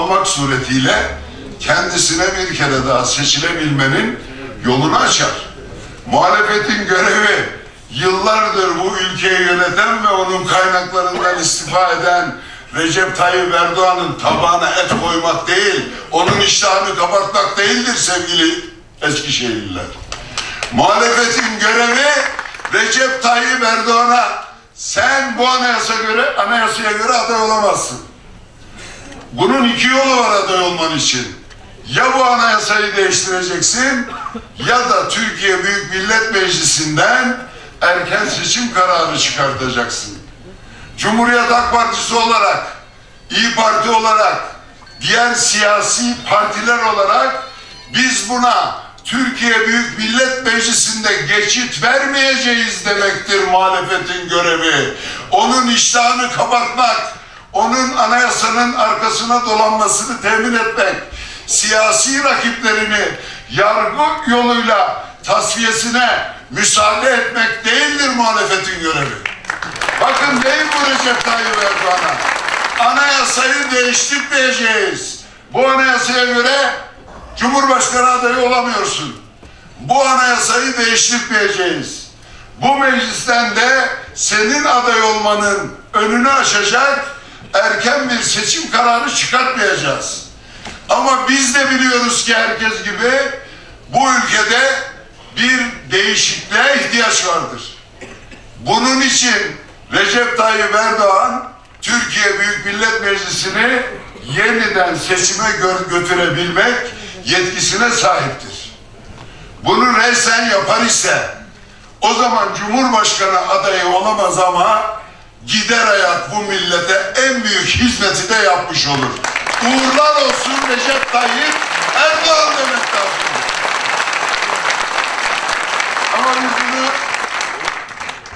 kullanmak suretiyle kendisine bir kere daha seçilebilmenin yolunu açar. Muhalefetin görevi yıllardır bu ülkeyi yöneten ve onun kaynaklarından istifa eden Recep Tayyip Erdoğan'ın tabağına et koymak değil, onun iştahını kapatmak değildir sevgili Eskişehirliler. Muhalefetin görevi Recep Tayyip Erdoğan'a sen bu anayasa göre anayasaya göre aday olamazsın. Bunun iki yolu var aday olman için. Ya bu anayasayı değiştireceksin ya da Türkiye Büyük Millet Meclisi'nden erken seçim kararı çıkartacaksın. Cumhuriyet Halk Partisi olarak, İyi Parti olarak, diğer siyasi partiler olarak biz buna Türkiye Büyük Millet Meclisi'nde geçit vermeyeceğiz demektir muhalefetin görevi. Onun iştahını kapatmak, onun anayasanın arkasına dolanmasını temin etmek, siyasi rakiplerini yargı yoluyla tasfiyesine müsaade etmek değildir muhalefetin görevi. Bakın değil bu Recep Tayyip Erdoğan'a. Anayasayı değiştirmeyeceğiz. Bu anayasaya göre Cumhurbaşkanı adayı olamıyorsun. Bu anayasayı değiştirmeyeceğiz. Bu meclisten de senin aday olmanın önünü açacak erken bir seçim kararı çıkartmayacağız. Ama biz de biliyoruz ki herkes gibi bu ülkede bir değişikliğe ihtiyaç vardır. Bunun için Recep Tayyip Erdoğan Türkiye Büyük Millet Meclisi'ni yeniden seçime gö- götürebilmek yetkisine sahiptir. Bunu resen yapar ise o zaman Cumhurbaşkanı adayı olamaz ama gider ayak bu millete en büyük hizmeti de yapmış olur. Uğurlar olsun Recep Tayyip Erdoğan demek lazım. Ama biz bunu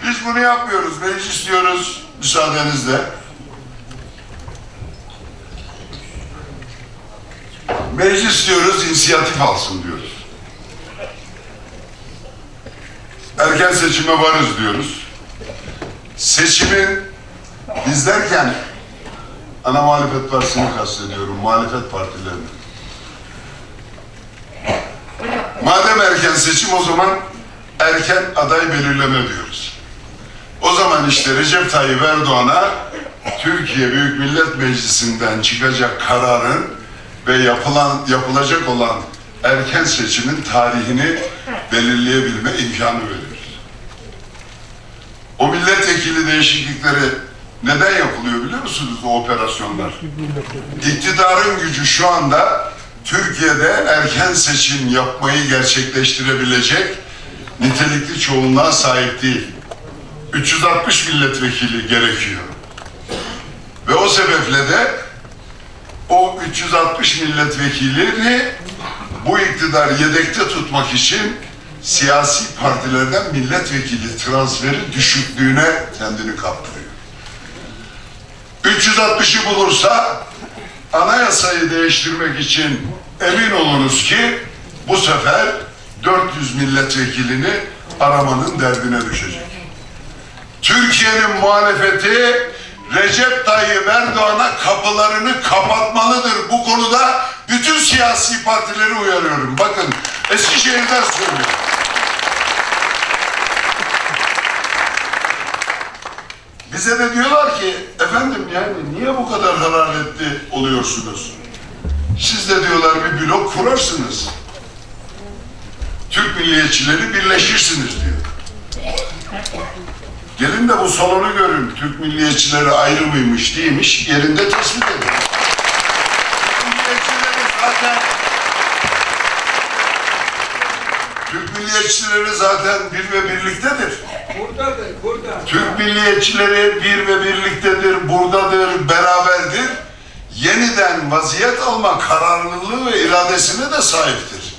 biz bunu yapmıyoruz. Meclis diyoruz müsaadenizle. Meclis diyoruz inisiyatif alsın diyoruz. Erken seçime varız diyoruz. Seçimin biz derken ana muhalefet partisini kastediyorum. Muhalefet partilerini. Madem erken seçim o zaman erken aday belirleme diyoruz. O zaman işte Recep Tayyip Erdoğan'a Türkiye Büyük Millet Meclisi'nden çıkacak kararın ve yapılan yapılacak olan erken seçimin tarihini belirleyebilme imkanı verir. O milletvekili değişiklikleri neden yapılıyor biliyor musunuz o operasyonlar? İktidarın gücü şu anda Türkiye'de erken seçim yapmayı gerçekleştirebilecek nitelikli çoğunluğa sahip değil. 360 milletvekili gerekiyor. Ve o sebeple de o 360 milletvekilini bu iktidar yedekte tutmak için siyasi partilerden milletvekili transferi düşüklüğüne kendini kaptırıyor. 360'ı bulursa anayasayı değiştirmek için emin olunuz ki bu sefer 400 milletvekilini aramanın derdine düşecek. Türkiye'nin muhalefeti Recep Tayyip Erdoğan'a kapılarını kapatmalıdır. Bu konuda bütün siyasi partileri uyarıyorum. Bakın Eskişehir'den söylüyorum. Bize de diyorlar ki efendim yani niye bu kadar hararetli oluyorsunuz? Siz de diyorlar bir blok kurarsınız. Türk milliyetçileri birleşirsiniz diyor. Gelin de bu salonu görün. Türk milliyetçileri ayrı mıymış değilmiş yerinde tespit edin. Milliyetçileri zaten Türk milliyetçileri zaten bir ve birliktedir. Buradadır, burada. Türk milliyetçileri bir ve birliktedir, buradadır, beraberdir. Yeniden vaziyet alma kararlılığı ve iradesine de sahiptir.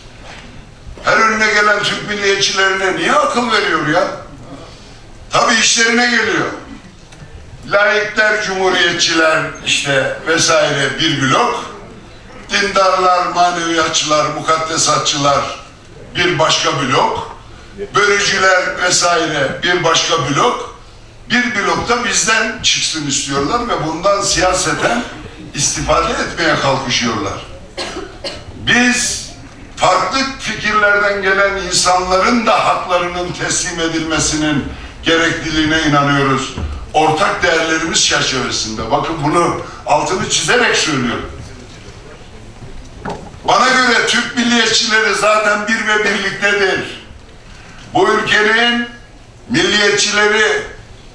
Her önüne gelen Türk milliyetçilerine niye akıl veriyor ya? Tabii işlerine geliyor. Laikler, cumhuriyetçiler işte vesaire bir blok. Dindarlar, maneviyatçılar, mukaddesatçılar bir başka blok. Bölücüler vesaire bir başka blok. Bir blokta bizden çıksın istiyorlar ve bundan siyaseten istifade etmeye kalkışıyorlar. Biz farklı fikirlerden gelen insanların da haklarının teslim edilmesinin gerekliliğine inanıyoruz. Ortak değerlerimiz çerçevesinde. Bakın bunu altını çizerek söylüyorum. Bana göre Türk milliyetçileri zaten bir ve birliktedir. Bu ülkenin milliyetçileri,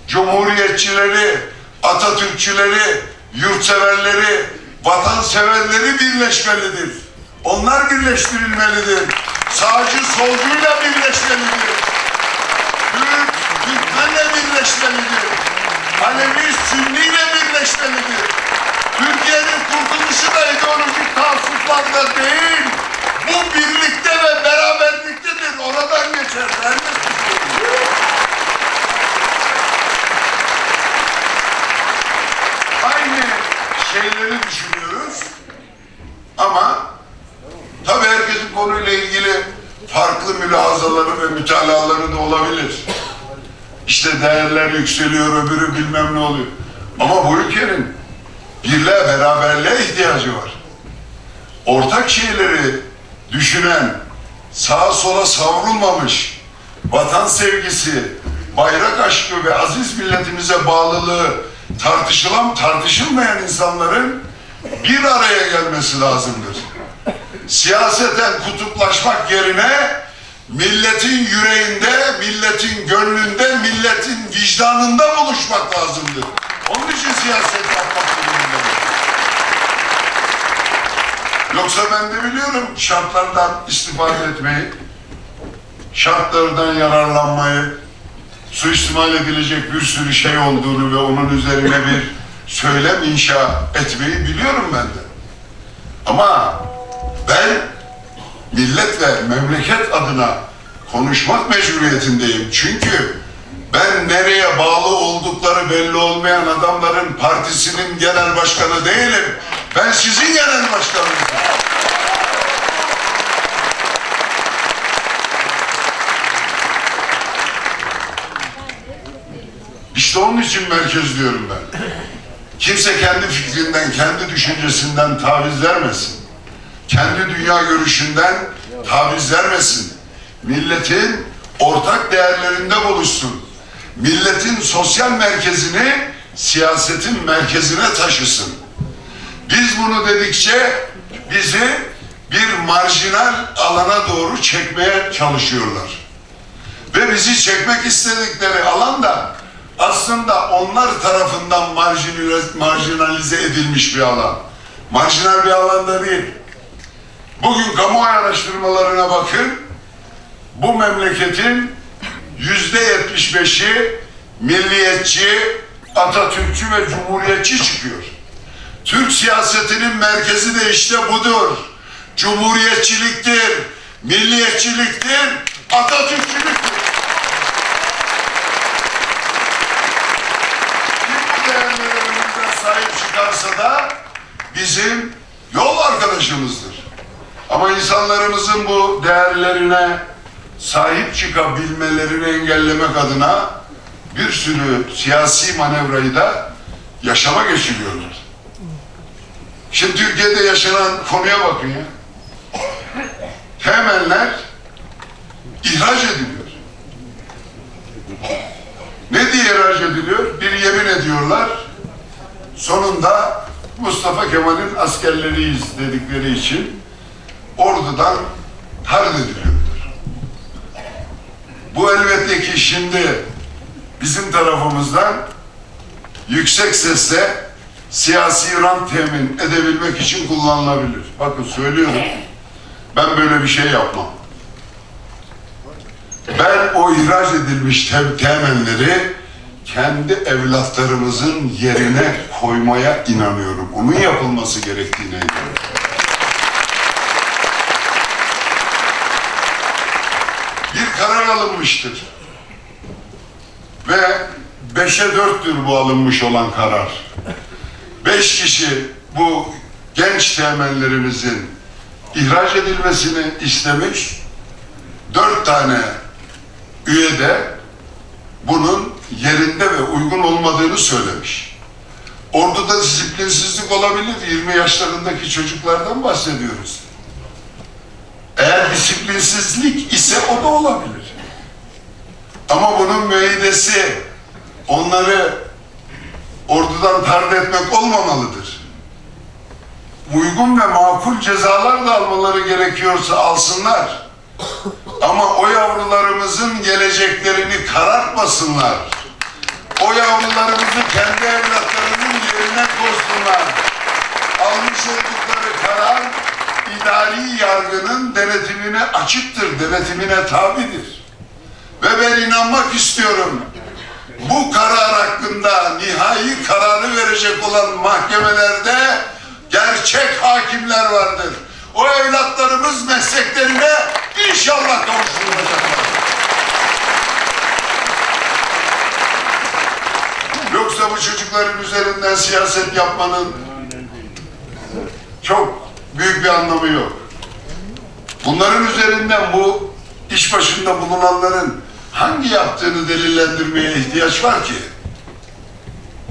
cumhuriyetçileri, Atatürkçüleri, yurtseverleri, vatanseverleri birleşmelidir. Onlar birleştirilmelidir. Sağcı solcuyla birleşmelidir. Türk, Türkmenle birleşmelidir. Alevi, Sünniyle birleşmelidir. Türkiye'nin kurtuluşu da ideolojik taassuplarla değil, bu birlikte ve beraberliktedir. Oradan geçer. Ben de. Aynı şeyleri düşünüyoruz ama tabii herkesin konuyla ilgili farklı mülahazaları ve mütalaları da olabilir. İşte değerler yükseliyor, öbürü bilmem ne oluyor. Ama bu ülkenin birliğe, beraberliğe ihtiyacı var. Ortak şeyleri düşünen, sağa sola savrulmamış, vatan sevgisi, bayrak aşkı ve aziz milletimize bağlılığı tartışılan, tartışılmayan insanların bir araya gelmesi lazımdır. Siyaseten kutuplaşmak yerine milletin yüreğinde, milletin gönlünde, milletin vicdanında buluşmak lazımdır. Onun için siyaset yapmak durumundayız. Yoksa ben de biliyorum şartlardan istifade etmeyi, şartlardan yararlanmayı, suistimal edilecek bir sürü şey olduğunu ve onun üzerine bir söylem inşa etmeyi biliyorum ben de. Ama ben millet ve memleket adına konuşmak mecburiyetindeyim. Çünkü ben nereye bağlı oldukları belli olmayan adamların partisinin genel başkanı değilim. Ben sizin genel başkanınızım. İşte onun için merkez diyorum ben. Kimse kendi fikrinden, kendi düşüncesinden taviz vermesin. Kendi dünya görüşünden taviz vermesin. Milletin ortak değerlerinde buluşsun. Milletin sosyal merkezini siyasetin merkezine taşısın. Biz bunu dedikçe bizi bir marjinal alana doğru çekmeye çalışıyorlar. Ve bizi çekmek istedikleri alan da aslında onlar tarafından marjinalize, edilmiş bir alan. Marjinal bir alanda değil. Bugün kamuoyu araştırmalarına bakın. Bu memleketin yüzde yetmiş beşi milliyetçi, Atatürkçü ve Cumhuriyetçi çıkıyor. Türk siyasetinin merkezi de işte budur. Cumhuriyetçiliktir, milliyetçiliktir, Atatürkçülüktür. Bu değerlerimize sahip çıkarsa da bizim yol arkadaşımızdır. Ama insanlarımızın bu değerlerine sahip çıkabilmelerini engellemek adına bir sürü siyasi manevrayı da yaşama geçiriyorlar. Şimdi Türkiye'de yaşanan konuya bakın ya. Temeller ihraç ediliyor. Ne diye ihraç ediliyor? Bir yemin ediyorlar. Sonunda Mustafa Kemal'in askerleriyiz dedikleri için ordudan tard ediliyorlar. Bu elbette ki şimdi bizim tarafımızdan yüksek sesle siyasi rant temin edebilmek için kullanılabilir. Bakın söylüyorum, ben böyle bir şey yapmam. Ben o ihraç edilmiş tem temelleri kendi evlatlarımızın yerine koymaya inanıyorum. Onun yapılması gerektiğine inanıyorum. Bir karar alınmıştır. Ve beşe dörttür bu alınmış olan karar. Beş kişi bu genç temellerimizin ihraç edilmesini istemiş. Dört tane üye de bunun yerinde ve uygun olmadığını söylemiş. Orduda disiplinsizlik olabilir. 20 yaşlarındaki çocuklardan bahsediyoruz. Eğer disiplinsizlik ise o da olabilir. Ama bunun müeyyidesi onları ordudan tard etmek olmamalıdır. Uygun ve makul cezalar da almaları gerekiyorsa alsınlar. Ama o yavrularımızın geleceklerini karartmasınlar. O yavrularımızı kendi evlatlarının yerine koysunlar. Almış oldukları karar idari yargının denetimine açıktır, denetimine tabidir. Ve ben inanmak istiyorum. Bu karar hakkında nihai kararı verecek olan mahkemelerde gerçek hakimler vardır. O evlatlarımız mesleklerine inşallah kavuşturulacaklar. Yoksa bu çocukların üzerinden siyaset yapmanın çok büyük bir anlamı yok. Bunların üzerinden bu iş başında bulunanların hangi yaptığını delillendirmeye ihtiyaç var ki?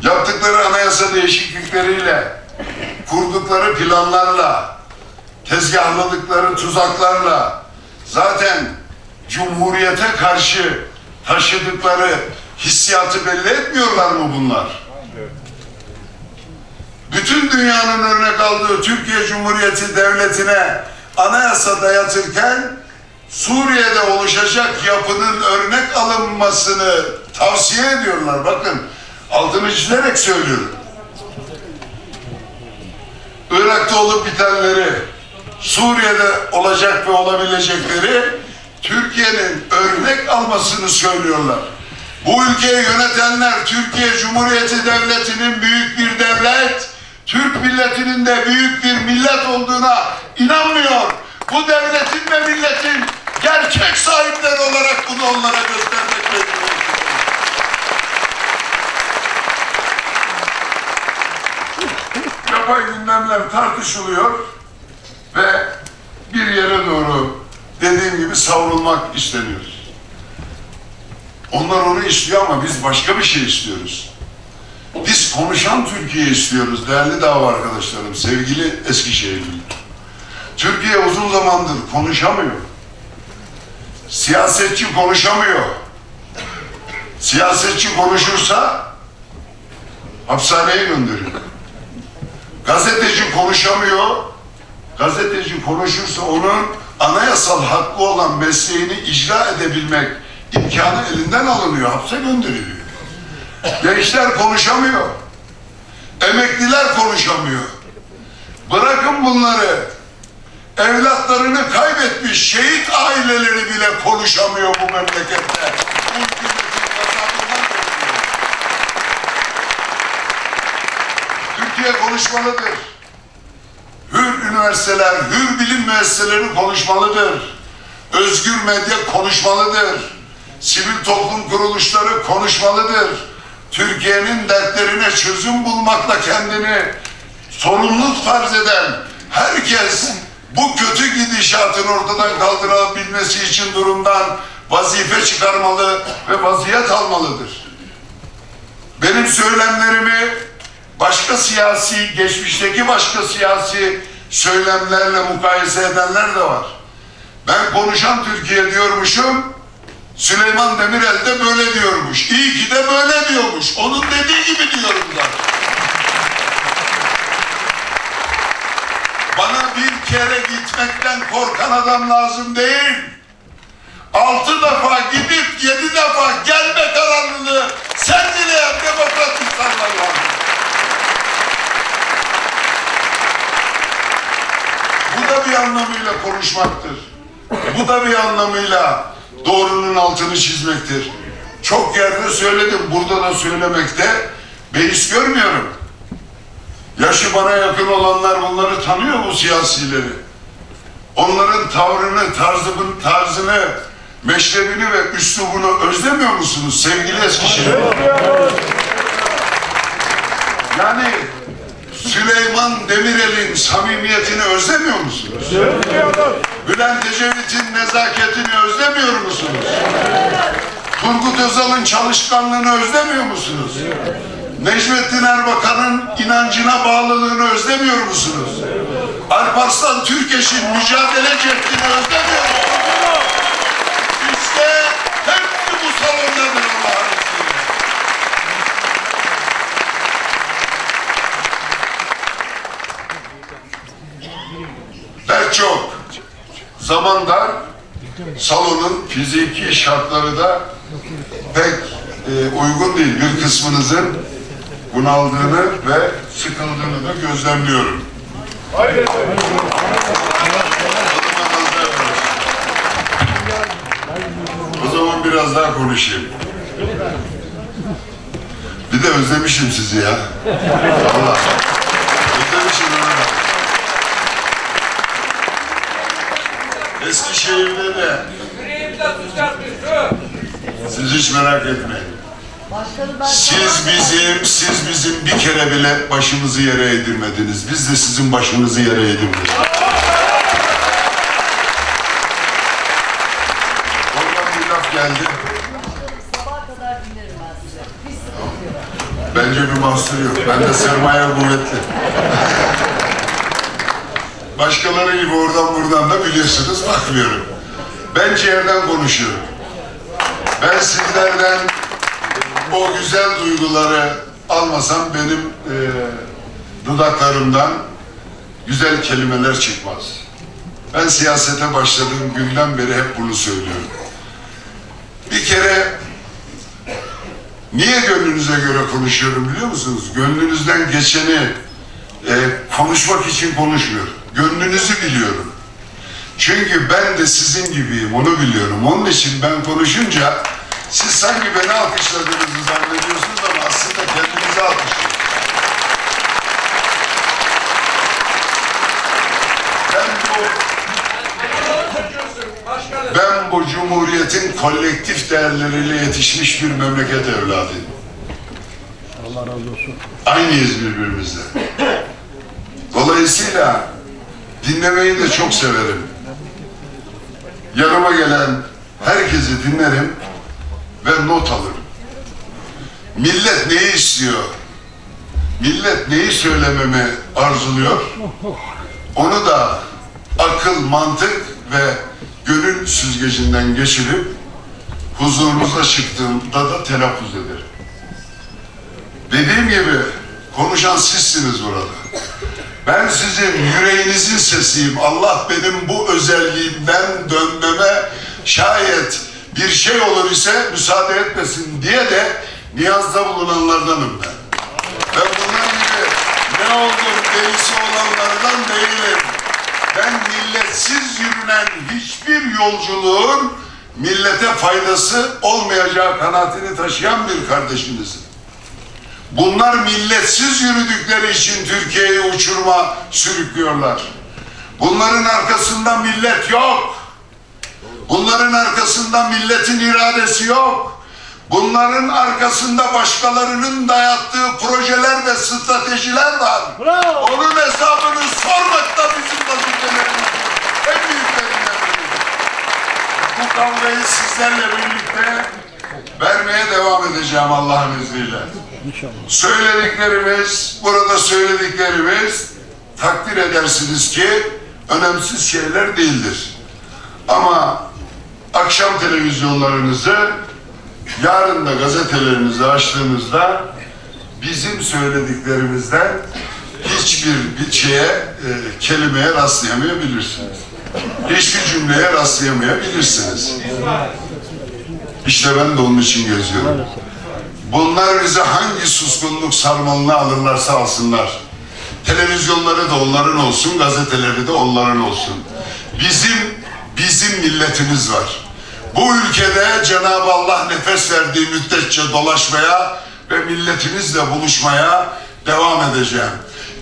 Yaptıkları anayasa değişiklikleriyle, kurdukları planlarla, tezgahladıkları tuzaklarla zaten Cumhuriyete karşı taşıdıkları hissiyatı belli etmiyorlar mı bunlar? Bütün dünyanın örnek aldığı Türkiye Cumhuriyeti Devleti'ne anayasa dayatırken Suriye'de oluşacak yapının örnek alınmasını tavsiye ediyorlar. Bakın altını çizerek söylüyorum. Irak'ta olup bitenleri, Suriye'de olacak ve olabilecekleri Türkiye'nin örnek almasını söylüyorlar. Bu ülkeyi yönetenler Türkiye Cumhuriyeti Devleti'nin büyük bir devlet, Türk milletinin de büyük bir millet olduğuna inanmıyor. Bu devletin ve milletin gerçek sahipleri olarak bunu onlara göstermek mecburiyetindeyiz. Gündemler tartışılıyor ve bir yere doğru dediğim gibi savrulmak isteniyor. Onlar onu istiyor ama biz başka bir şey istiyoruz. Biz konuşan Türkiye istiyoruz değerli dava arkadaşlarım, sevgili Eskişehirliler. Türkiye uzun zamandır konuşamıyor. Siyasetçi konuşamıyor. Siyasetçi konuşursa hapishaneye gönderiyor. Gazeteci konuşamıyor. Gazeteci konuşursa onun anayasal hakkı olan mesleğini icra edebilmek imkanı elinden alınıyor, hapse gönderiliyor. Gençler konuşamıyor. Emekliler konuşamıyor. Bırakın bunları. Evlatlarını kaybetmiş şehit aileleri bile konuşamıyor bu memlekette. Türkiye konuşmalıdır. Hür üniversiteler, hür bilim müesseseleri konuşmalıdır. Özgür medya konuşmalıdır. Sivil toplum kuruluşları konuşmalıdır. Türkiye'nin dertlerine çözüm bulmakla kendini sorumluluk farz eden herkes bu kötü gidişatın ortadan kaldırabilmesi için durumdan vazife çıkarmalı ve vaziyet almalıdır. Benim söylemlerimi başka siyasi, geçmişteki başka siyasi söylemlerle mukayese edenler de var. Ben konuşan Türkiye diyormuşum, Süleyman Demirel de böyle diyormuş. İyi ki de böyle diyormuş. Onun dediği gibi diyorum zaten. Bana bir kere gitmekten korkan adam lazım değil. Altı defa gidip yedi defa gelme kararlılığı sen dileyen demokrat insanlar var. Bu da bir anlamıyla konuşmaktır. Bu da bir anlamıyla doğrunun altını çizmektir. Çok yerde söyledim, burada da söylemekte beis görmüyorum. Yaşı bana yakın olanlar bunları tanıyor bu siyasileri. Onların tavrını, tarzını, tarzını, meşrebini ve üslubunu özlemiyor musunuz sevgili Eskişehir? Yani Süleyman Demirel'in samimiyetini özlemiyor musunuz? Bülent Ecevit'in nezaketini özlemiyor musunuz? Turgut Özal'ın çalışkanlığını özlemiyor musunuz? Necmettin Erbakan'ın inancına bağlılığını özlemiyor musunuz? Alparslan Türkeş'in mücadele cehdini özlemiyor musunuz? İşte hepsi bu salondadır Allah'ın izniyle. Dert çok. Zaman dar. Salonun fiziki şartları da pek e, uygun değil. Bir kısmınızın bunaldığını ve sıkıldığını da gözlemliyorum. O zaman biraz daha konuşayım. Bir de özlemişim sizi ya. Allah. Özlemişim ha. Eskişehir'de de siz hiç merak etmeyin. Siz bizim, siz bizim bir kere bile başımızı yere eğdirmediniz. Biz de sizin başınızı yere eğdirmedik. Oradan bir laf geldi. Bence bir mahsur yok. Ben de sermaye kuvvetli. Başkaları gibi oradan buradan da biliyorsunuz bakmıyorum. Ben ciğerden konuşuyorum. Ben sizlerden o güzel duyguları almasam benim e, dudaklarımdan güzel kelimeler çıkmaz. Ben siyasete başladığım günden beri hep bunu söylüyorum. Bir kere Niye gönlünüze göre konuşuyorum biliyor musunuz? Gönlünüzden geçeni e, konuşmak için konuşmuyorum. Gönlünüzü biliyorum. Çünkü ben de sizin gibiyim, onu biliyorum. Onun için ben konuşunca siz sanki beni alkışladığınızı zannediyorsunuz ama aslında kendinizi alkışlıyorsunuz. Ben bu. Ben bu cumhuriyetin kolektif değerleriyle yetişmiş bir memleket evladıyım. Allah razı olsun. Aynıyız birbirimizle. Dolayısıyla dinlemeyi de çok severim. Yanıma gelen herkesi dinlerim ve not alırım. Millet neyi istiyor? Millet neyi söylememi arzuluyor? Onu da akıl, mantık ve gönül süzgecinden geçirip huzurunuza çıktığımda da telaffuz ederim. Dediğim gibi konuşan sizsiniz burada. Ben sizin yüreğinizin sesiyim. Allah benim bu özelliğimden dönmeme şayet bir şey olur ise müsaade etmesin diye de niyazda bulunanlardanım ben. Ben bunlar gibi ne oldum değilse olanlardan değilim. Ben milletsiz yürünen hiçbir yolculuğun millete faydası olmayacağı kanaatini taşıyan bir kardeşinizim. Bunlar milletsiz yürüdükleri için Türkiye'yi uçurma sürüklüyorlar. Bunların arkasında millet yok. Bunların arkasında milletin iradesi yok. Bunların arkasında başkalarının dayattığı projeler ve stratejiler var. Onun hesabını sormak da bizim vazifelerimiz. En büyüklerinden biri. Bu kavgayı sizlerle birlikte vermeye devam edeceğim Allah'ın izniyle. Söylediklerimiz, burada söylediklerimiz takdir edersiniz ki önemsiz şeyler değildir. Ama akşam televizyonlarınızı, yarın da gazetelerinizi açtığınızda bizim söylediklerimizden hiçbir bir şeye, e, kelimeye rastlayamayabilirsiniz. Hiçbir cümleye rastlayamayabilirsiniz. İşte ben de onun için geziyorum. Bunlar bize hangi suskunluk sarmalını alırlarsa alsınlar. Televizyonları da onların olsun, gazeteleri de onların olsun. Bizim, bizim milletimiz var. Bu ülkede Cenab-ı Allah nefes verdiği müddetçe dolaşmaya ve milletimizle buluşmaya devam edeceğim.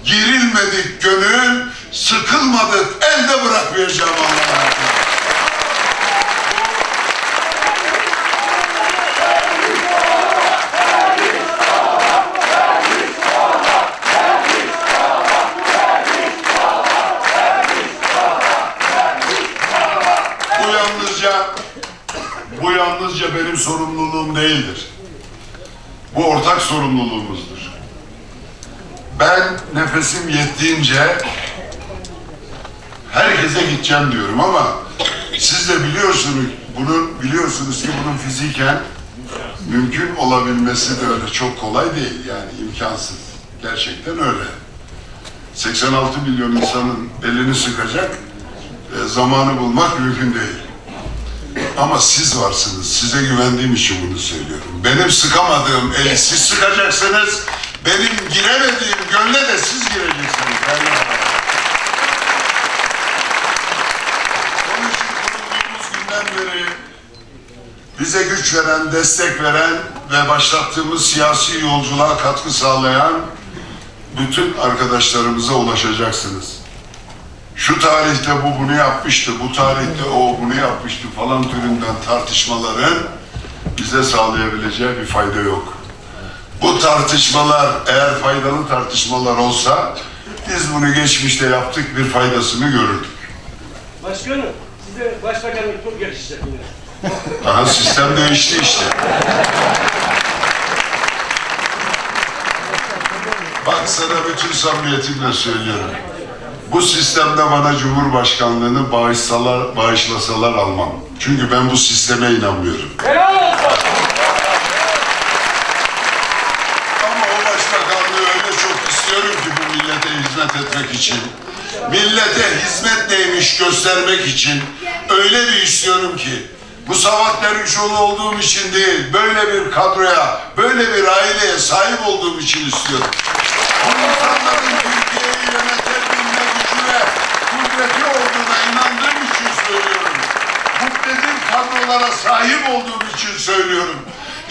Girilmedik gönül, sıkılmadık elde bırakmayacağım Allah'a. Yalnızca benim sorumluluğum değildir. Bu ortak sorumluluğumuzdur. Ben nefesim yettiğince herkese gideceğim diyorum ama siz de biliyorsunuz bunun biliyorsunuz ki bunun fiziken mümkün olabilmesi de öyle çok kolay değil yani imkansız. Gerçekten öyle. 86 milyon insanın elini sıkacak e, zamanı bulmak mümkün değil. Ama siz varsınız. Size güvendiğim için bunu söylüyorum. Benim sıkamadığım eli siz sıkacaksınız. Benim giremediğim gönle de siz gireceksiniz. Ben Onun için kurulduğumuz günden beri bize güç veren, destek veren ve başlattığımız siyasi yolculuğa katkı sağlayan bütün arkadaşlarımıza ulaşacaksınız. Şu tarihte bu bunu yapmıştı, bu tarihte o bunu yapmıştı falan türünden tartışmaların bize sağlayabileceği bir fayda yok. Bu tartışmalar eğer faydalı tartışmalar olsa biz bunu geçmişte yaptık bir faydasını görürdük. Başkanım, size başbakanlık çok yakışacak yine. Aha sistem değişti işte. Bak sana bütün samimiyetimle söylüyorum. Bu sistemde bana Cumhurbaşkanlığını bağışsalar, bağışlasalar almam. Çünkü ben bu sisteme inanmıyorum. Helal olsun. Ama o başbakanlığı öyle çok istiyorum ki bu millete hizmet etmek için. Millete hizmet neymiş göstermek için öyle bir istiyorum ki bu Savat Dervişoğlu olduğum için değil, böyle bir kadroya, böyle bir aileye sahip olduğum için istiyorum. Bu insanların Türkiye'yi ve kudreti olduğuna inandığım için söylüyorum. Muktedir kadrolara sahip olduğum için söylüyorum.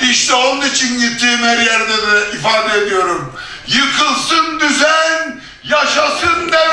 İşte onun için gittiğim her yerde de ifade ediyorum. Yıkılsın düzen, yaşasın devlet